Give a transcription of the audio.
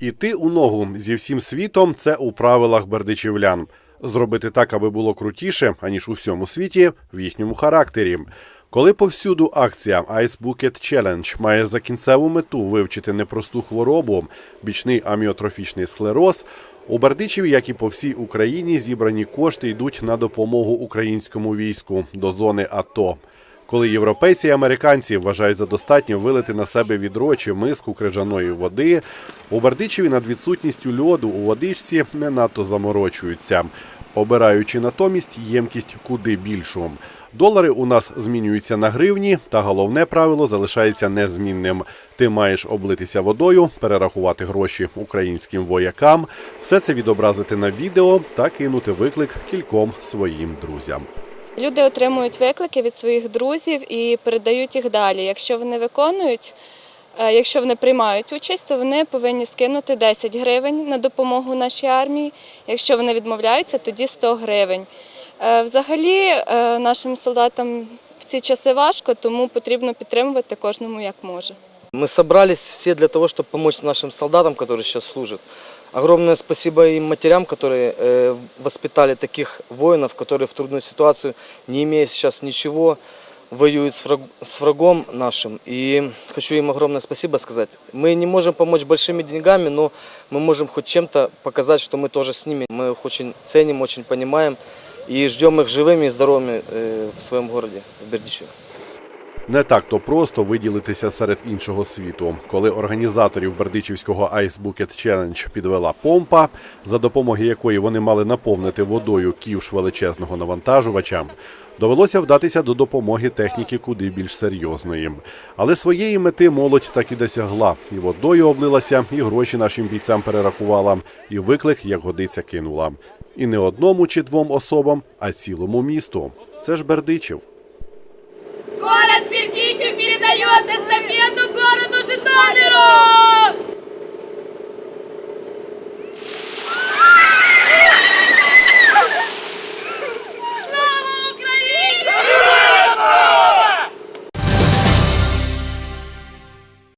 Іти у ногу зі всім світом це у правилах бердичівлян. Зробити так, аби було крутіше, аніж у всьому світі, в їхньому характері. Коли повсюду акція Ice Bucket Challenge має за кінцеву мету вивчити непросту хворобу, бічний аміотрофічний склероз, у Бердичеві, як і по всій Україні, зібрані кошти йдуть на допомогу українському війську до зони АТО. Коли європейці і американці вважають за достатньо вилити на себе відро чи миску крижаної води, у Бердичеві над відсутністю льоду у водичці не надто заморочуються, обираючи натомість ємкість куди більшу. Долари у нас змінюються на гривні, та головне правило залишається незмінним. Ти маєш облитися водою, перерахувати гроші українським воякам, все це відобразити на відео та кинути виклик кільком своїм друзям. Люди отримують виклики від своїх друзів і передають їх далі. Якщо вони виконують, е, якщо вони приймають участь, то вони повинні скинути 10 гривень на допомогу нашій армії. Якщо вони відмовляються, тоді 100 гривень. Е, Взагалі, е, нашим солдатам в ці часи важко, тому потрібно підтримувати кожному як може. Мы собрались все для того, чтобы помочь нашим солдатам, которые сейчас служат. Огромное спасибо им матерям, которые э, воспитали таких воинов, которые в трудную ситуацию, не имея сейчас ничего, воюют с, враг- с врагом нашим. И хочу им огромное спасибо сказать. Мы не можем помочь большими деньгами, но мы можем хоть чем-то показать, что мы тоже с ними. Мы их очень ценим, очень понимаем и ждем их живыми и здоровыми э, в своем городе, в Бердичеве. Не так то просто виділитися серед іншого світу, коли організаторів Бердичівського Ice Bucket Challenge підвела помпа, за допомогою якої вони мали наповнити водою ківш величезного навантажувача. Довелося вдатися до допомоги техніки куди більш серйозної. Але своєї мети молодь так і досягла. І водою облилася, і гроші нашим бійцям перерахувала, і виклик, як годиться, кинула. І не одному чи двом особам, а цілому місту. Це ж Бердичів. Город Бердичев передает эстафету городу Житомиру!